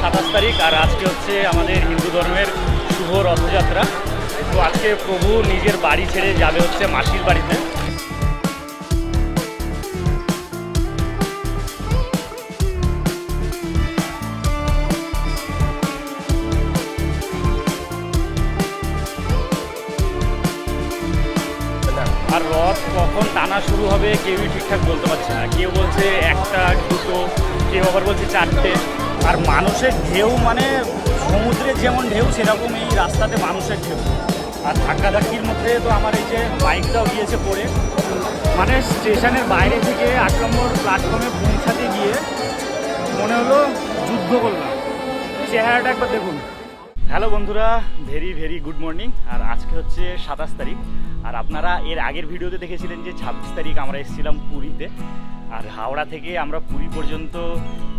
সাতাশ তারিখ, আর আজকে হচ্ছে আমাদের হিন্দু ধর্মের শুভ রথযাত্রা। তো আজকে প্রভু নিজের বাড়ি ছেড়ে যাবে হচ্ছে মাসির বাড়িতে। আর রথ কখন টানা শুরু হবে কেউই ঠিকঠাক বলতে পারছে না। কেউ বলছে একটা, দুটো, কেউ আবার বলছে চারটে। আর মানুষের ঢেউ মানে সমুদ্রের যেমন ঢেউ, সেরকম এই রাস্তাতে মানুষের ঢেউ। আর ধাক্কাধাক্কির মধ্যে তো আমার এই যে বাইকটাও গিয়েছে পড়ে। মানে স্টেশনের বাইরে থেকে আট নম্বর প্ল্যাটফর্মে পৌঁছাতে গিয়ে মনে হলো যুদ্ধ করলাম। চেহারাটা একবার দেখুন। হ্যালো বন্ধুরা, ভেরি ভেরি গুড মর্নিং। আর আজকে হচ্ছে সাতাশ তারিখ। আর আপনারা এর আগের ভিডিওতে দেখেছিলেন যে ছাব্বিশ তারিখ আমরা এসেছিলাম পুরীতে। আর হাওড়া থেকে আমরা পুরী পর্যন্ত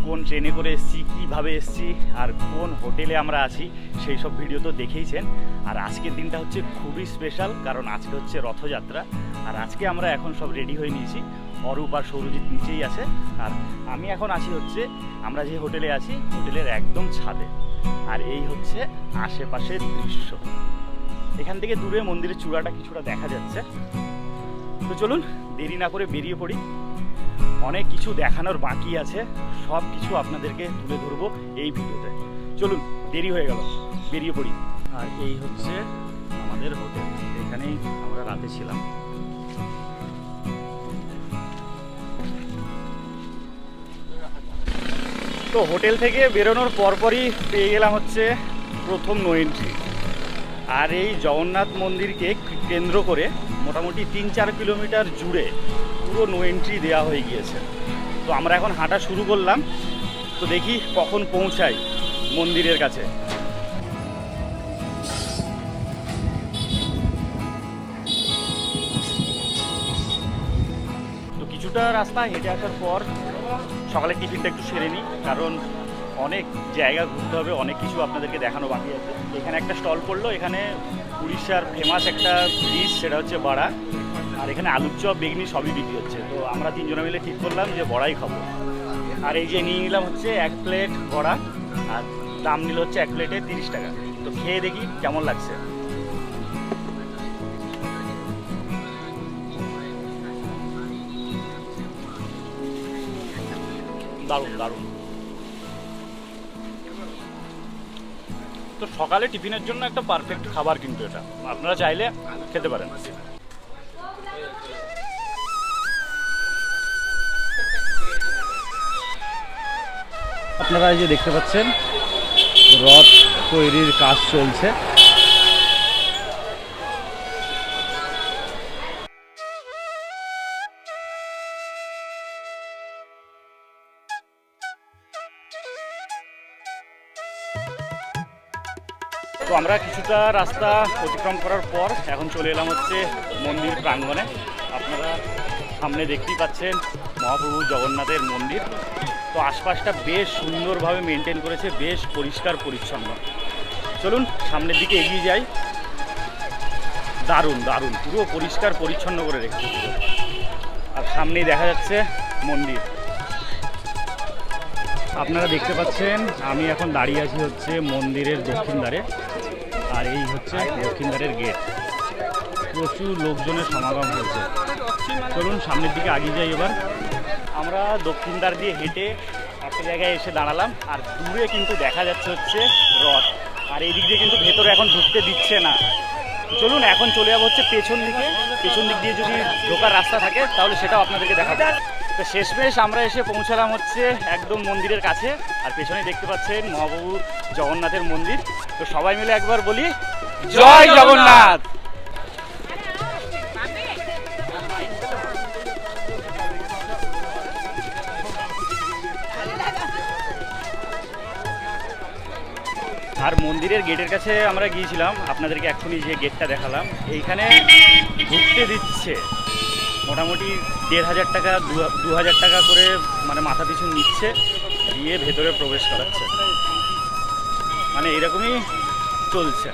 কোন ট্রেনে করে এসেছি, কীভাবে এসেছি আর কোন হোটেলে আমরা আছি, সেই সব ভিডিও তো দেখেইছেন। আর আজকের দিনটা হচ্ছে খুবই স্পেশাল কারণ আজকে হচ্ছে রথযাত্রা। আর আজকে আমরা এখন সব রেডি হয়ে নিয়েছি। অরূপ আর সৌরজিৎ নিচেই আছে। আর আমি এখন আছি হচ্ছে, আমরা যে হোটেলে আছি, হোটেলের একদম ছাদে। আর এই হচ্ছে আশেপাশের দৃশ্য। এখান থেকে দূরে মন্দিরের চূড়াটা কিছুটা দেখা যাচ্ছে। তো চলুন, দেরি না করে বেরিয়ে পড়ি। অনেক কিছু দেখানোর বাকি আছে। সব কিছু আপনাদেরকে তুলে ধরবো এই ভিডিওতে। চলুন, দেরি হয়ে গেল। বেরিয়ে পড়ি। আর এই হচ্ছে আমাদের হোটেল। এখানেই আমরা রাতে ছিলাম। তো হোটেল থেকে বেরোনোর পরপরই পেয়ে গেলাম হচ্ছে প্রথম নো এন্ট্রি আর এই জগন্নাথ মন্দিরকে কেন্দ্র করে মোটামুটি তিন চার কিলোমিটার জুড়ে পুরো নো এন্ট্রি দেওয়া হয়ে গিয়েছে। তো আমরা এখন হাঁটা শুরু করলাম। তো দেখি কখন পৌঁছাই মন্দিরের কাছে। তো কিছুটা রাস্তা হেঁটে আসার পর সকালে টিফিনটা একটু সেরে নিই, কারণ অনেক জায়গা ঘুরতে হবে, অনেক কিছু আপনাদেরকে দেখানো বাকি আছে। এখানে একটা স্টল পড়ল, এখানে উড়িষ্যার ফেমাস একটা ডিশ সেটা হচ্ছে বড়া। আর এখানে আলুর চপ, বেগনি সবই বিক্রি হচ্ছে। তো আমরা তিনজনে মিলে ঠিক করলাম যে বড়াই খাব। আর এই যে নিয়ে নিলাম হচ্ছে এক প্লেট বড়া, আর দাম নিল হচ্ছে এক প্লেটে তিরিশ টাকা। তো খেয়ে দেখি কেমন লাগছে। দারুণ দারুণ। তো সকালে টিফিনের জন্য একটা পারফেক্ট খাবার কিন্তু এটা। আপনারা চাইলে খেতে পারেন। আপনারা এই যে দেখতে পাচ্ছেন, রথ তৈরির কাজ চলছে। তো আমরা কিছুটা রাস্তা অতিক্রম করার পর এখন চলে এলাম হচ্ছে মন্দির প্রাঙ্গণে। আপনারা সামনে দেখতেই পাচ্ছেন মহাপ্রভু জগন্নাথের মন্দির। তো আশপাশটা বেশ সুন্দরভাবে মেনটেন করেছে, বেশ পরিষ্কার পরিচ্ছন্ন। চলুন সামনের দিকে এগিয়ে যাই। দারুণ দারুণ, পুরো পরিষ্কার পরিচ্ছন্ন করে রেখেছে। আর সামনেই দেখা যাচ্ছে মন্দির। আপনারা দেখতে পাচ্ছেন, আমি এখন দাঁড়িয়ে আছি হচ্ছে মন্দিরের দক্ষিণ দ্বারে আর এই হচ্ছে দক্ষিণ দ্বারের গেট। প্রচুর লোকজনের সমাগম হয়েছে। চলুন সামনের দিকে আগিয়ে যাই এবার। আমরা দক্ষিণ দ্বার দিয়ে হেঁটে একটা জায়গায় এসে দাঁড়ালাম, আর দূরে কিন্তু দেখা যাচ্ছে হচ্ছে রথ। আর এই দিক দিয়ে কিন্তু ভেতরে এখন ঢুকতে দিচ্ছে না। চলুন, এখন চলে যাব হচ্ছে পেছন দিকে। পেছন দিক দিয়ে যদি ঢোকার রাস্তা থাকে, তাহলে সেটাও আপনাদেরকে দেখাবো। তো শেষমেশ আমরা এসে পৌঁছালাম হচ্ছে একদম মন্দিরের কাছে, আর পেছনে দেখতে পাচ্ছেন মহাপ্রভু জগন্নাথের মন্দির। তো সবাই মিলে একবার বলি, জয় জগন্নাথ! আর মন্দিরের গেটের কাছে আমরা গিয়েছিলাম। আপনাদেরকে এক্ষুনি যে গেটটা দেখালাম। এইখানে ঢুকতে দিচ্ছে। মোটামুটি দেড় হাজার টাকা, দু হাজার টাকা করে মানে মাথা পিছু নিচ্ছে, দিয়ে ভেতরে প্রবেশ করাচ্ছে। মানে এরকমই চলছে।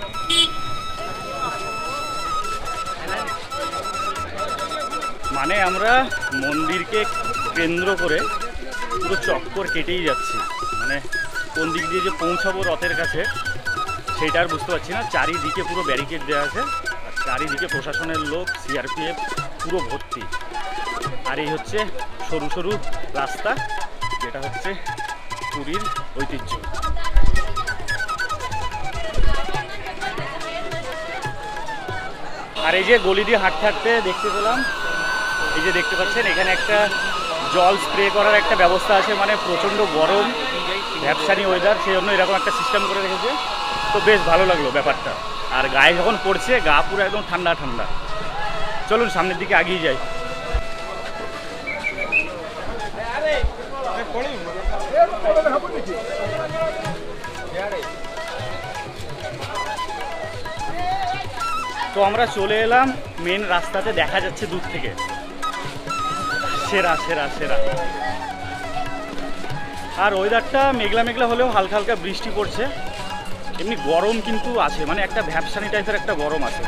মানে আমরা মন্দিরকে কেন্দ্র করে পুরো চক্কর কেটেই যাচ্ছি। মানে কোন দিক দিয়ে যে পৌঁছাবো রথের কাছে সেটা আর বুঝতে পারছি না। চারিদিকে পুরো ব্যারিকেড দেওয়া আছে। আর চারিদিকে প্রশাসনের লোক সিআরপিএফ পুরো ভর্তি। আর এই হচ্ছে সরু সরু রাস্তা, যেটা হচ্ছে পুরীর ঐতিহ্য। আর এই যে গলি দিয়ে হাঁটতে হাঁটতে দেখতে পেলাম, এই যে দেখতে পাচ্ছেন, এখানে একটা জল স্প্রে করার একটা ব্যবস্থা আছে মানে প্রচণ্ড গরম। ব্যবসানি ওয়েদার সেই জন্য এরকম একটা সিস্টেম করে রেখেছে। তো বেশ ভালো লাগল ব্যাপারটা। আর গায়ে যখন পড়ছে, গা পুরো একদম ঠান্ডা ঠান্ডা। চলুন, সামনের দিকে আগিয়ে যাই। তো আমরা চলে এলাম মেন রাস্তাতে, দেখা যাচ্ছে দূর থেকে। সেরা সেরা সেরা। আর ওয়েদারটা মেঘলা মেঘলা হলেও হালকা হালকা বৃষ্টি পড়ছে। এমনি গরম কিন্তু আছে মানে একটা ভ্যাপসানি টাইপের একটা গরম আছে।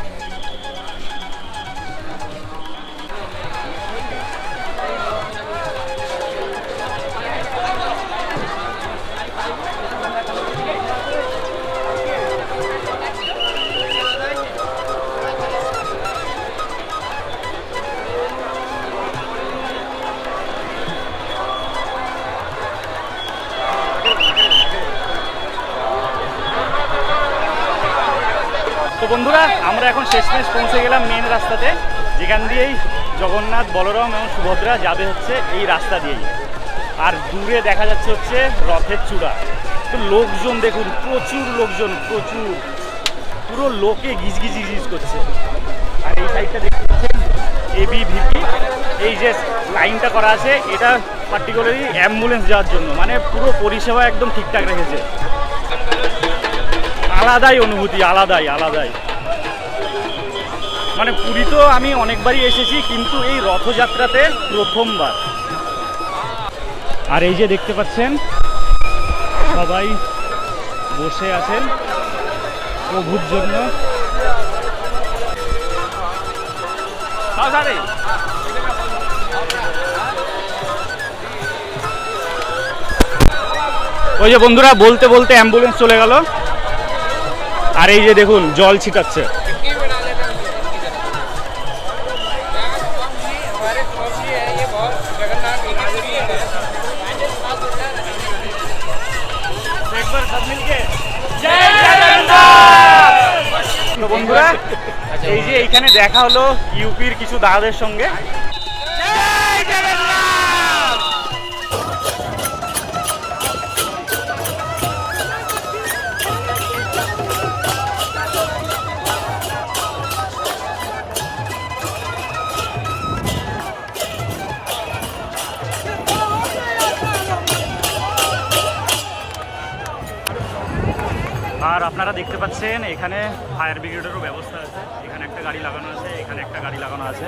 শেষমেশ পৌঁছে গেলাম মেন রাস্তাতে। যেখান দিয়েই জগন্নাথ, বলরাম এবং সুভদ্রা যাবে হচ্ছে এই রাস্তা দিয়েই। আর দূরে দেখা যাচ্ছে হচ্ছে রথের চূড়া। তো লোকজন দেখুন, প্রচুর লোকজন, প্রচুর। পুরো লোকে গিজ গিজ করছে। আর এই সাইডটা দেখতে পাচ্ছেন এবি ভিপি এই যে লাইনটা করা আছে, এটা পার্টিকুলারলি অ্যাম্বুলেন্স যাওয়ার জন্য। মানে পুরো পরিষেবা একদম ঠিকঠাক রেখেছে। আলাদাই অনুভূতি, আলাদাই আলাদাই। মানে পুরী তো আমি অনেকবারই এসেছি কিন্তু এই রথযাত্রাতে প্রথমবার। আর এই যে দেখতে পাচ্ছেন সবাই বসে আছেন প্রভুর জন্য। ওই যে বন্ধুরা বলতে বলতে অ্যাম্বুলেন্স চলে গেল। আর এই যে দেখুন জল ছিটাচ্ছে। বন্ধুরা এই যে এইখানে দেখা হলো ইউপির কিছু দাদাদের সঙ্গে। আর আপনারা দেখতে পাচ্ছেন, এখানে ফায়ার ব্রিগেডেরও ব্যবস্থা আছে। এখানে একটা গাড়ি লাগানো আছে, এখানে একটা গাড়ি লাগানো আছে।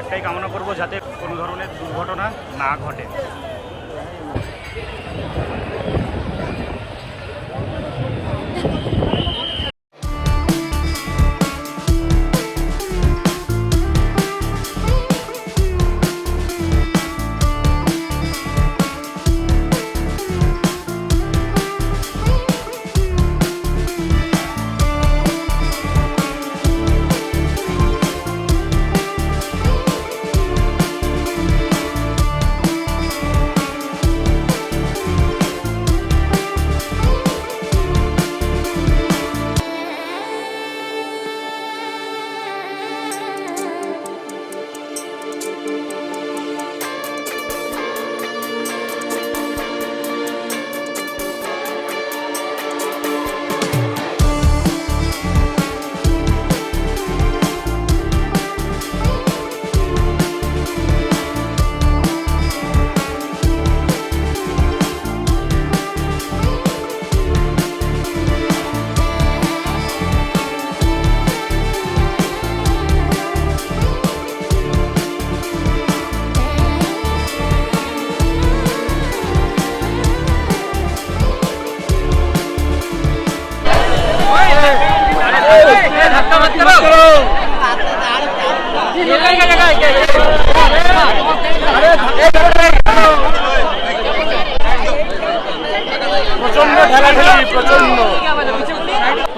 একটাই কামনা করব যাতে কোনো ধরনের দুর্ঘটনা না ঘটে।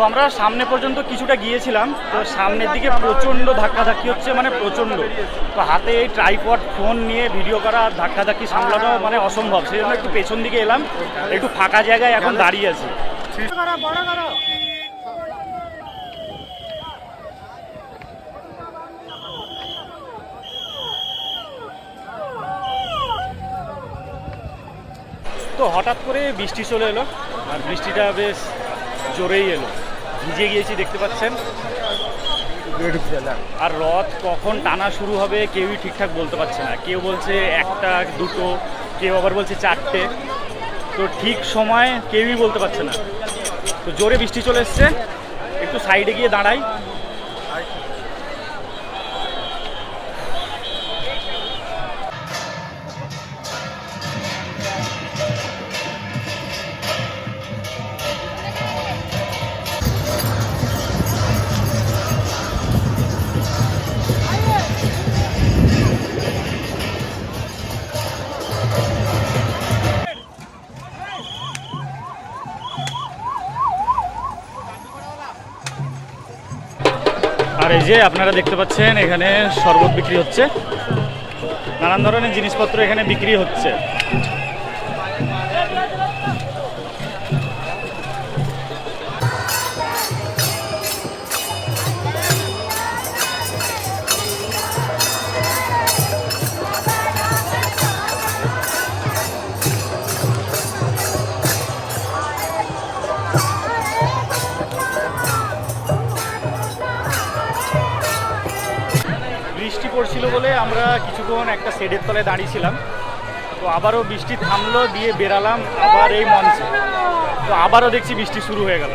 আমরা সামনে পর্যন্ত কিছুটা গিয়েছিলাম, তো সামনের দিকে প্রচণ্ড ধাক্কাধাক্কি হচ্ছে মানে প্রচণ্ড। তো হাতে এই ট্রাইপড ফোন নিয়ে ভিডিও করা, ধাক্কাধাক্কি সামলানো মানে অসম্ভব। সেই জন্য একটু পেছন দিকে এলাম, একটু ফাঁকা জায়গায় এখন দাঁড়িয়ে আছি। তো হঠাৎ করে বৃষ্টি চলে এলো। আর বৃষ্টিটা বেশ জোরেই এলো। ভিজে গিয়েছি, দেখতে পাচ্ছেন? আর রথ কখন টানা শুরু হবে কেউই ঠিকঠাক বলতে পারছে না। কেউ বলছে একটা, দুটো, কেউ আবার বলছে চারটে। তো ঠিক সময় কেউই বলতে পারছে না। তো জোরে বৃষ্টি চলে এসছে। একটু সাইডে গিয়ে দাঁড়াই। যে আপনারা দেখতে পাচ্ছেন এখানে শরবত বিক্রি হচ্ছে। নানান ধরনের জিনিসপত্র এখানে বিক্রি হচ্ছে। আমরা কিছুক্ষণ একটা শেডের তলে দাঁড়িয়েছিলাম। তো আবারও বৃষ্টি থামলো, দিয়ে বেরালাম আবার এই মঞ্চে। তো আবারও দেখছি বৃষ্টি শুরু হয়ে গেল।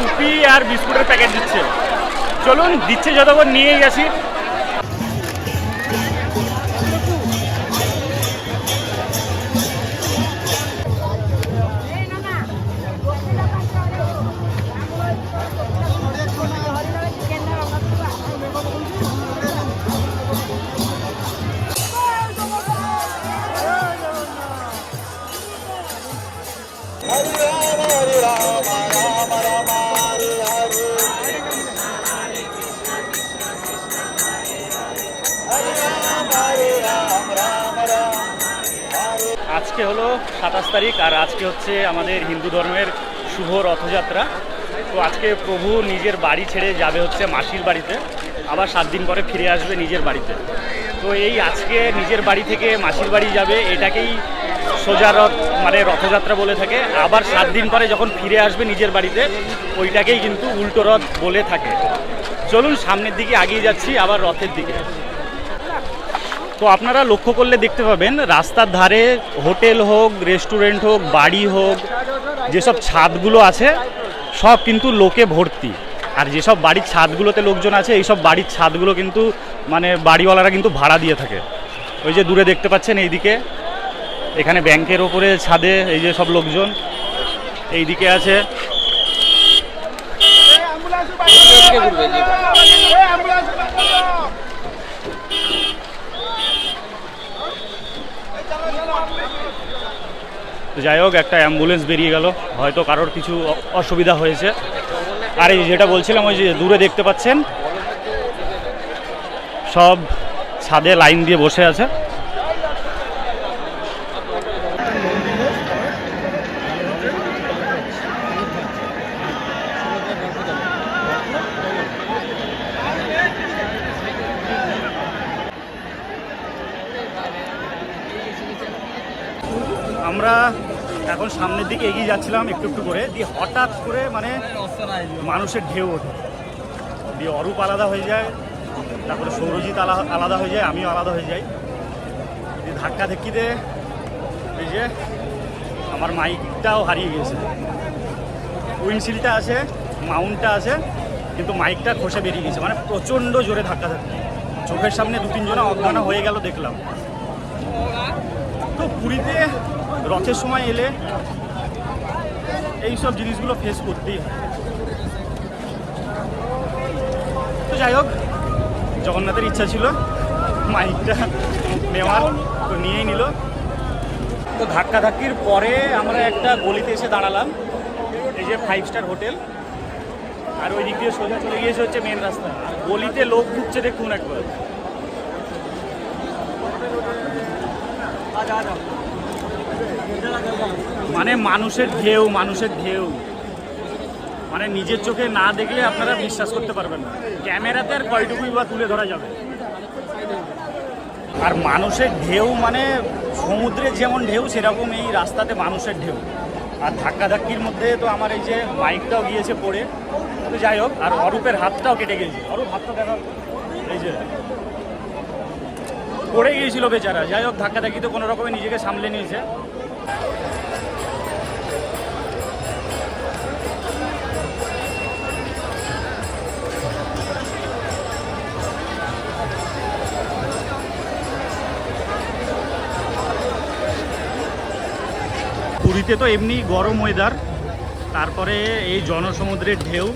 টুপি আর বিস্কুটের প্যাকেট দিচ্ছে। চলুন দিচ্ছে যতক্ষণ নিয়েই গেছি আজকে হলো সাতাশ তারিখ আর আজকে হচ্ছে আমাদের হিন্দু ধর্মের শুভ রথযাত্রা। তো আজকে প্রভু নিজের বাড়ি ছেড়ে যাবে হচ্ছে মাসির বাড়িতে, আবার সাত দিন পরে ফিরে আসবে নিজের বাড়িতে। তো এই আজকে নিজের বাড়ি থেকে মাসির বাড়ি যাবে, এটাকেই সোজা রথ মানে রথযাত্রা বলে থাকে। আবার সাত দিন পরে যখন ফিরে আসবে নিজের বাড়িতে, ওইটাকেই কিন্তু উল্টো রথ বলে থাকে। চলুন সামনের দিকে এগিয়ে যাচ্ছি, আবার রথের দিকে। তো আপনারা লক্ষ্য করলে দেখতে পাবেন রাস্তার ধারে হোটেল হোক রেস্টুরেন্ট হোক বাড়ি হোক যেসব ছাদগুলো আছে সব কিন্তু লোকে ভর্তি। আর যেসব বাড়ির ছাদগুলোতে লোকজন আছে এইসব বাড়ির ছাদগুলো কিন্তু মানে বাড়িওয়ালারা কিন্তু ভাড়া দিয়ে থাকে। ওই যে দূরে দেখতে পাচ্ছেন এইদিকে এখানে ব্যাংকের ওপরে ছাদে এই যে সব লোকজন এইদিকে আছে। এদিকে যাই হোক, একটা অ্যাম্বুলেন্স বেরিয়ে গেল। হয়তো কারোর কিছু অসুবিধা হয়েছে। আর এই যেটা বলছিলাম, ওই যে দূরে দেখতে পাচ্ছেন, সব ছাদে লাইন দিয়ে বসে আছে আমরা এখন সামনের দিকে এগিয়ে যাচ্ছিলাম একটু একটু করে, দিয়ে হঠাৎ করে মানে মানুষের ঢেউ ওঠে। দিয়ে অরূপ আলাদা হয়ে যায়, তারপরে সৌরজিৎ আলা- আলাদা হয়ে যায়, আমিও আলাদা হয়ে যাই। দিয়ে ধাক্কা ধাক্কিতে এই যে আমার মাইকটাও হারিয়ে গেছে। উইন্ডশিলটা আছে, মাউন্টটা আছে, কিন্তু মাইকটা খসে বেরিয়ে গেছে। মানে প্রচণ্ড জোরে ধাক্কা ধাক্কি। চোখের সামনে দু তিনজনা অজ্ঞান হয়ে গেল দেখলাম। তো পুরীতে রথের সময় এলে এই সব জিনিসগুলো ফেস করতেই হয়। তো যাই হোক, জগন্নাথের ইচ্ছা ছিল, মাইকটা নেওয়ার, তো নিয়েই নিল। তো ধাক্কা ধাক্কির পরে আমরা একটা গলিতে এসে দাঁড়ালাম, এই যে ফাইভ স্টার হোটেল আর ওই দিক দিয়ে সোজা চলে গিয়েছে হচ্ছে মেন রাস্তা। আর গলিতে লোক ঢুকছে দেখুন একবার। মানে মানুষের ঢেউ মানুষের ঢেউ। মানে নিজের চোখে না দেখলে আপনারা বিশ্বাস করতে পারবেন না। ক্যামেরাতে আর কয়টুকুই বা তুলে ধরা যাবে? আর মানুষের ঢেউ মানে সমুদ্রের যেমন ঢেউ সেরকম এই রাস্তাতে মানুষের ঢেউ। আর ধাক্কাধাক্কির মধ্যে তো আমার এই যে বাইকটাও গিয়েছে পড়ে। তো যাই হোক, আর অরূপের হাতটাও কেটে গেছে অরূপ, হাতটা দেখা এই যে। পড়ে গিয়েছিল বেচারা। যাই হোক ধাক্কাধাক্কি তো কোনো রকমে নিজেকে সামলে নিয়েছে। পুরীতে তো এমনি গরম ওয়েদার তারপরে এই জনসমুদ্রের ঢেউ,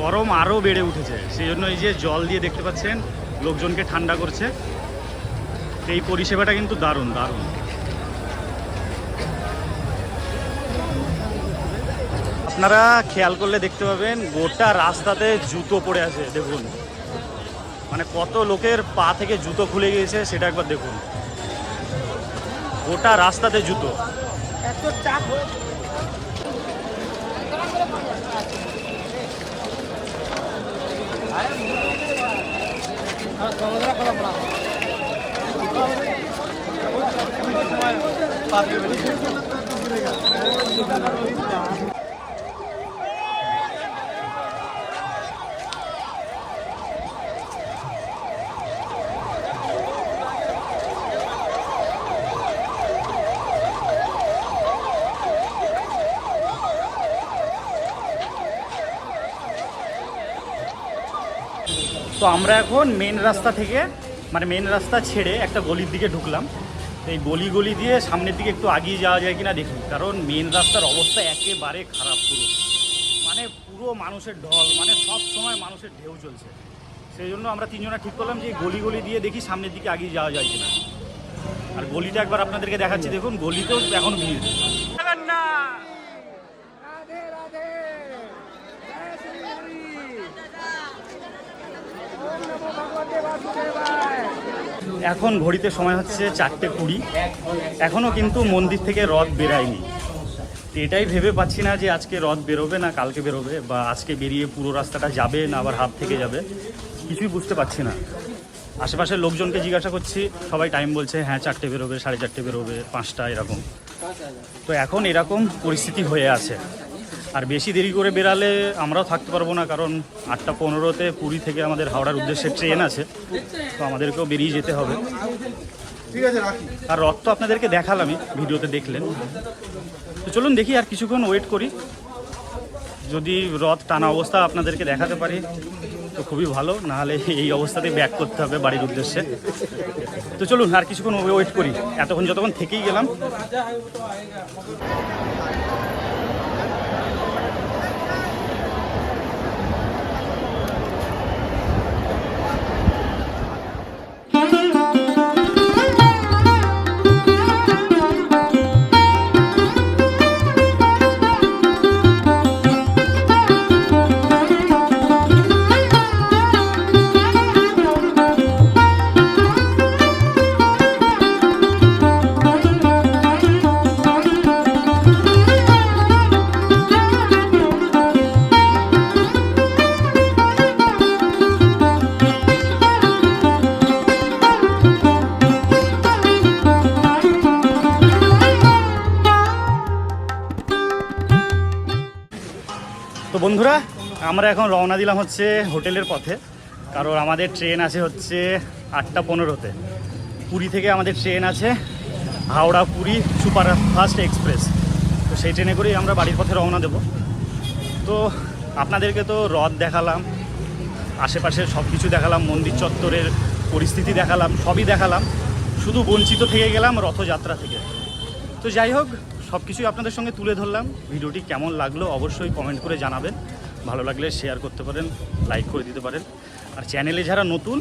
গরম আরও বেড়ে উঠেছে। সেই জন্য এই যে জল দিয়ে দেখতে পাচ্ছেন, লোকজনকে ঠান্ডা করছে। এই পরিষেবাটা কিন্তু দারুণ দারুণ। আপনারা খেয়াল করলে দেখতে পাবেন গোটা রাস্তাতে জুতো পড়ে আছে দেখুন। মানে কত লোকের পা থেকে জুতো খুলে গিয়েছে সেটা একবার দেখুন। গোটা রাস্তাতে জুতো। তো আমরা এখন মেন রাস্তা থেকে মানে মেন রাস্তা ছেড়ে একটা গলির দিকে ঢুকলাম। এই গলি গলি দিয়ে সামনের দিকে একটু আগিয়ে যাওয়া যায় কিনা দেখি, কারণ মেন রাস্তার অবস্থা একেবারে খারাপ পুরো। মানে পুরো মানুষের ঢল মানে সব সময় মানুষের ঢেউ চলছে। সেই জন্য আমরা তিনজনা ঠিক করলাম যে গলি গলি দিয়ে দেখি সামনের দিকে আগিয়ে যাওয়া যায় কিনা। আর গলিটা একবার আপনাদেরকে দেখাচ্ছি, দেখুন, গলিতেও এখন ভিড়। রাধে এখন ঘড়িতে সময় হচ্ছে চারটে কুড়ি। এখনও কিন্তু মন্দির থেকে রথ বেরায়নি। এটাই ভেবে পাচ্ছি না যে আজকে রথ বেরোবে না কালকে বেরোবে বা আজকে বেরিয়ে পুরো রাস্তাটা যাবে না আবার হাত থেকে যাবে, কিছুই বুঝতে পারছি না। আশেপাশের লোকজনকে জিজ্ঞাসা করছি, সবাই টাইম বলছে হ্যাঁ চারটে বেরোবে, সাড়ে চারটে বেরোবে, পাঁচটা, এরকম। তো এখন এরকম পরিস্থিতি হয়ে আছে। আর বেশি দেরি করে বেরালে আমরাও থাকতে পারব না কারণ আটটা পনেরোতে পুরী থেকে আমাদের হাওড়ার উদ্দেশ্যে ট্রেন আছে তো আমাদেরকেও বেরিয়ে যেতে হবে। ঠিক আছে আর রথ তো আপনাদেরকে দেখালামই ভিডিওতে দেখলেন। তো চলুন দেখি আর কিছুক্ষণ ওয়েট করি। যদি রথ টানা অবস্থা আপনাদেরকে দেখাতে পারি তো খুবই ভালো নাহলে এই অবস্থাতেই ব্যাক করতে হবে বাড়ির উদ্দেশ্যে। তো চলুন আর কিছুক্ষণ ওয়েট করি। এতক্ষণ যতক্ষণ থেকেই গেলাম। আমরা এখন রওনা দিলাম হচ্ছে হোটেলের পথে। কারণ আমাদের ট্রেন আছে হচ্ছে আটটা পনেরোতে। পুরী থেকে আমাদের ট্রেন আছে Howrah Puri super fast express. তো সেই ট্রেনে করেই আমরা বাড়ির পথে রওনা দেব। তো আপনাদেরকে তো হ্রদ দেখালাম, আশেপাশের সব কিছু দেখালাম, মন্দির চত্বরের পরিস্থিতি দেখালাম, সবই দেখালাম। শুধু বঞ্চিত থেকে গেলাম রথযাত্রা থেকে। তো যাই হোক সব কিছুই আপনাদের সঙ্গে তুলে ধরলাম। ভিডিওটি কেমন লাগল অবশ্যই কমেন্ট করে জানাবেন। ভালো লাগলে শেয়ার করতে পারেন লাইক করে দিতে পারেন। আর চ্যানেলে যারা নতুন,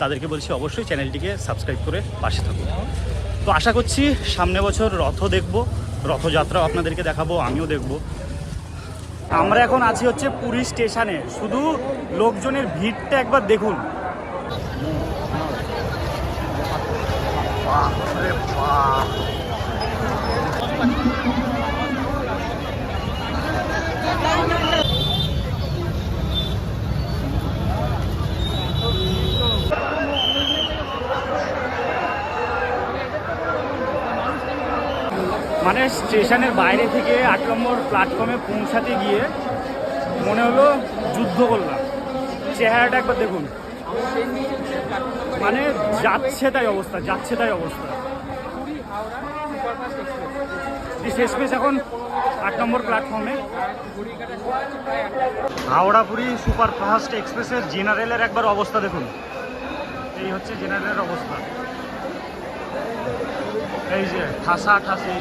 তাদেরকে বলছি অবশ্যই চ্যানেলটিকে সাবস্ক্রাইব করে পাশে থাকুন। তো আশা করছি সামনে বছর রথ দেখব, রথযাত্রাও আপনাদেরকে দেখাবো, আমিও দেখব। আমরা এখন আছি হচ্ছে পুরী স্টেশনে। শুধু লোকজনের ভিড়টা একবার দেখুন। মানে স্টেশনের বাইরে থেকে আট নম্বর প্ল্যাটফর্মে পৌঁছাতে গিয়ে মনে হলো যুদ্ধ করলাম। চেহারাটা একবার দেখুন। মানে যাচ্ছে তাই অবস্থা, যাচ্ছে তাই অবস্থা। পুরী হাওড়া সুপারফাস্ট এক্সপ্রেস এই শেষ এখন আট নম্বর প্ল্যাটফর্মে হাওড়াপুরি সুপার ফাস্ট এক্সপ্রেসের জেনারেলের একবার অবস্থা দেখুন। এই হচ্ছে জেনারেলের অবস্থা। এই যে ঠাসা ঠাসি